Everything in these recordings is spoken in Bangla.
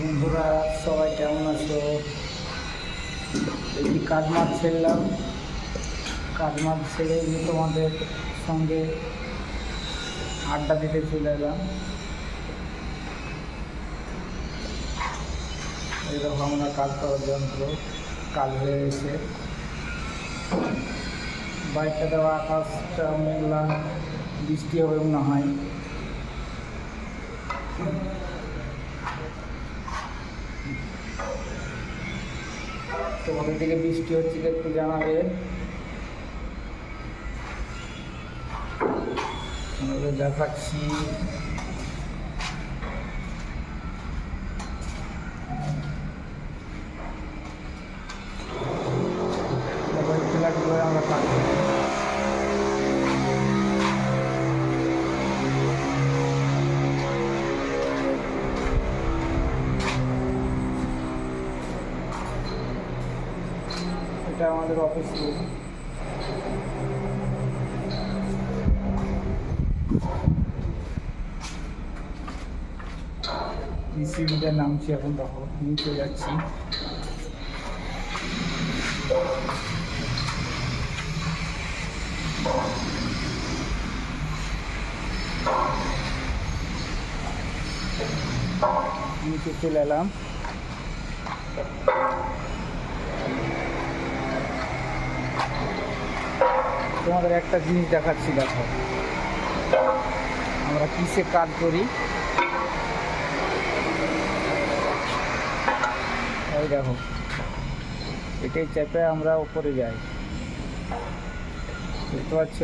বন্ধুরা, সবাই কেমন আছো? এই যে কাজ মাছ ছেড়লাম। কাজ ছেড়ে যে তোমাদের সঙ্গে আড্ডা দিতে চলে এলাম। এইরকম আমরা কাজ করার যন্ত্র, কাজ হয়ে গেছে। বাইকটা দেওয়া আকাশটা মেঘলা, বৃষ্টি হবে মনে হয়। তোমাদের দিকে বৃষ্টি হচ্ছে কি একটু জানাবে। দেখাচ্ছি। এটা আমাদের অফিস রুম সিভিটা নামছি এখন দেখো? নিচে যাচ্ছি। নিচে চলে এলাম। তোমাদের একটা জিনিস দেখাচ্ছি, দেখো। আমরা কিসে কাজ করি? এই দেখো। এটাই চেপে আমরা উপরে যাই। বুঝতে পারছ?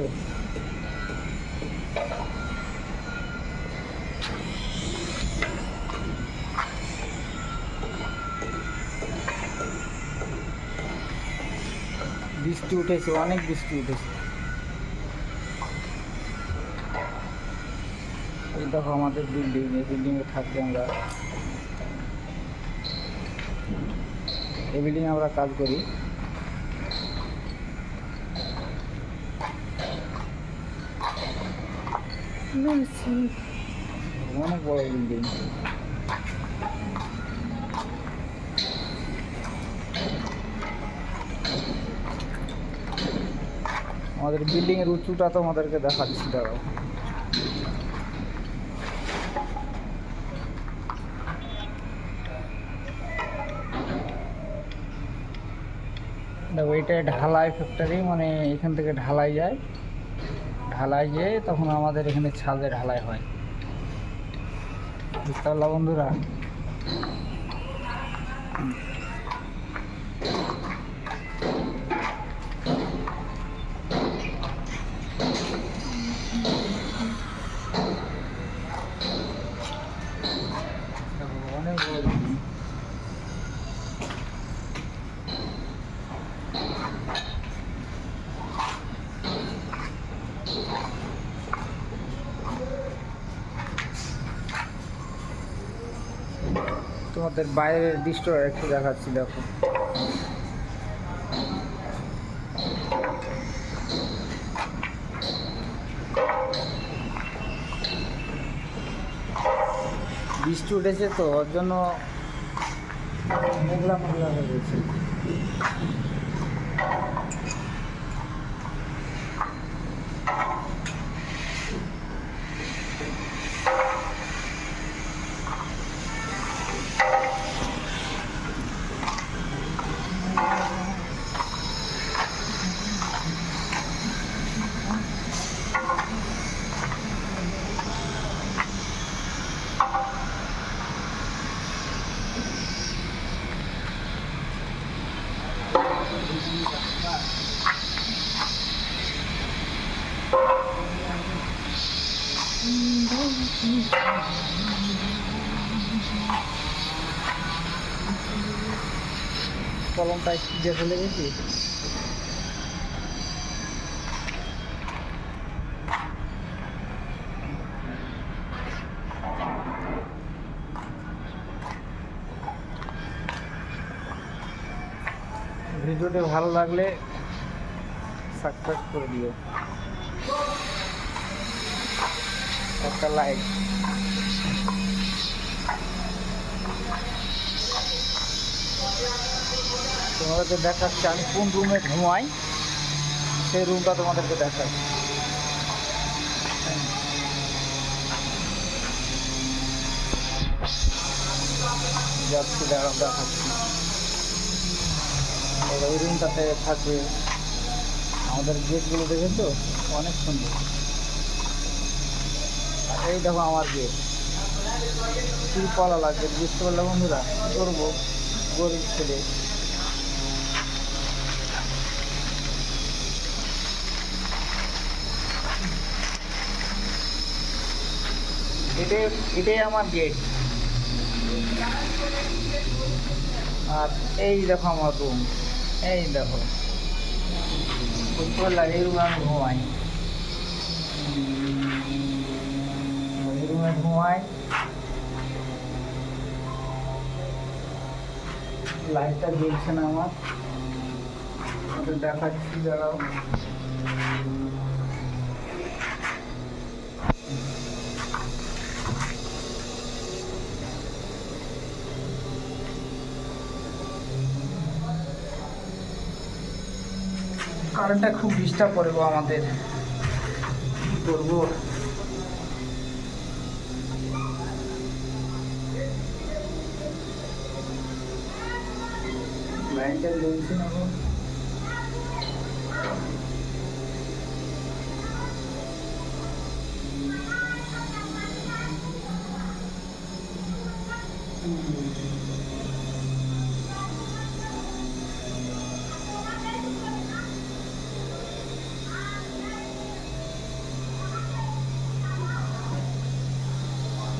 বৃষ্টি উঠেছে, অনেক বৃষ্টি উঠেছে। দেখো আমাদের বিল্ডিং এই বিল্ডিংয়ে থাকি আমরা। এই বিল্ডিং আমরা কাজ করি। অনেক বড় বিল্ডিং আমাদের বিল্ডিং এর উঁচুটা তোমাদেরকে দেখাচ্ছি, দাঁড়াও। দেখো, এটা ঢালাই ফ্যাক্টরি মানে এখান থেকে ঢালাই যায়। ঢালাই যেয়ে তখন আমাদের এখানে ছাদে ঢালাই হয়। বুঝতে পারলাম বন্ধুরা? তোমাদের বাইরের দৃশ্য একটু দেখাচ্ছি, দেখো। বৃষ্টি উঠেছে তো, ওর জন্য মেঘলা মেঘলা হয়ে গেছে। কলমটা দিয়ে ফেলে গেছি ভিডিওটি ভালো লাগলে সাবস্ক্রাইব করে দিও। একটা লাইক তোমাদেরকে দেখাচ্ছি, আমি কোন রুমে ঘুমাই, সেই রুমটা তোমাদেরকে দেখাই। যাচ্ছি দেখা দেখাচ্ছি। ওই রুমটাতে থাকবে আমাদের গেটগুলো, দেখেছ? অনেক সুন্দর। এই দেখো আমার গেট কি কলা লাগবে? বুঝতে পারলে বন্ধুরা, করব। গরিব ছেলে। এটাই এটাই আমার গেট আর এই দেখো আমার রুম। এই দেখো। বুঝতে পারলাম এই রুমে আমি ঘুমাই। রুমে ঘুমাই লাইটটা জ্বলছে না আমার দেখাচ্ছি, দাঁড়াও। কারেন্টটা খুব ডিস্টার্ব করে গো আমাদের। করব? লাইনটা জ্বলছে না গো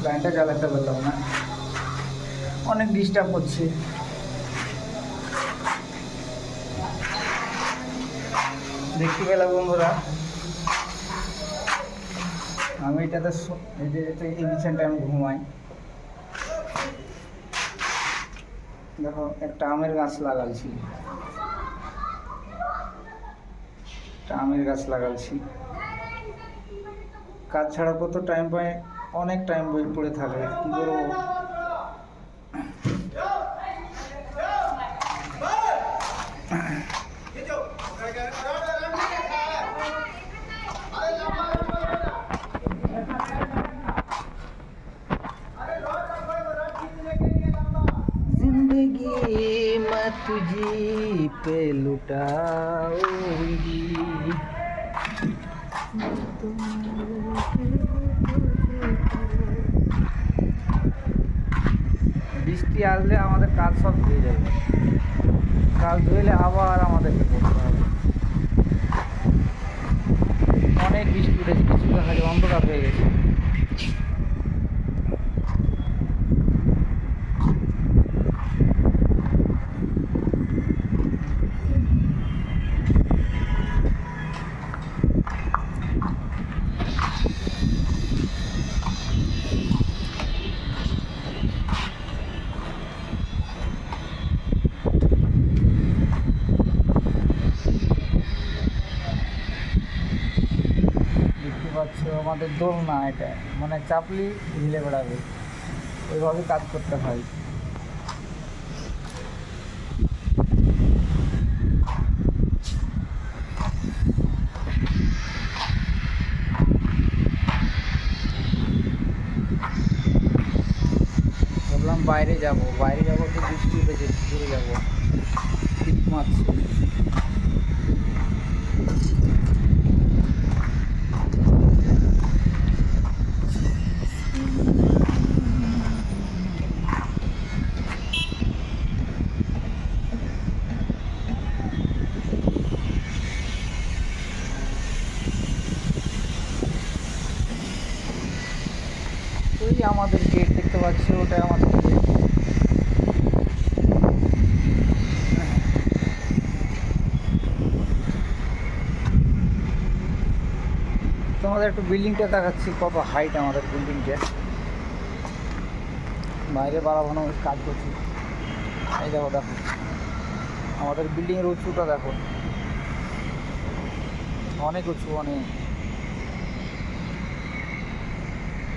লাইনটা জ্বালাতে পারলাম না। অনেক ডিস্টার্ব হচ্ছে। দেখতে পেলাম বন্ধুরা। আমি এটাতে এই যে এই বিছানটা আমি ঘুমাই। দেখো, একটা আমের গাছ লাগালছি। একটা আমের গাছ লাগালছি। কাজ ছাড়া কত টাইম পাই অনেক টাইম পড়ে থাকে। কি করব मैं तुझी पे लुटाऊंगी বৃষ্টি আসলে আমাদের কাজ সব ধুয়ে যাবে কাজ ধুয়েলে আবার আমাদেরকে করতে হবে অনেক বৃষ্টি উঠেছে কিছু দেখা যায় অন্ধকার হয়ে গেছে আমাদের দোলনা এটা। মানে চাপলি হিলে বেড়াবে। ওইভাবে কাজ করতে হয়। ভাবলাম বাইরে যাব। বাইরে যাব তো বৃষ্টি উঠেছে ঘুরে যাব শীত মারছে ওই আমাদের গেট দেখতে পাচ্ছি ওটা আমাদের তোমাদের একটু বিল্ডিংটা দেখাচ্ছি, কত হাইট আমাদের বিল্ডিংটা বাইরে বাড়াবানো কাজ করছি। এই দেখো দেখো। আমাদের বিল্ডিংয়ের উঁচুটা দেখো। অনেক উঁচু, অনেক।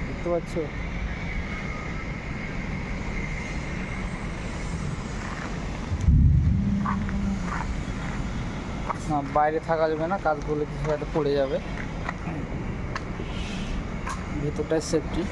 দেখতে পাচ্ছ? বাইরে থাকা যাবে না কাজগুলো কিছু হয়তো পড়ে যাবে ভেতরটাই সেফটি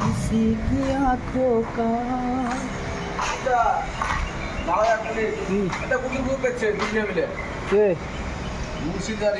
किसी की आंखों का দাঁড়া এক মিনিট কি এটা বুকিং বুক করছে দুজনে মিলে। কে? মুর্শিদাবাদ।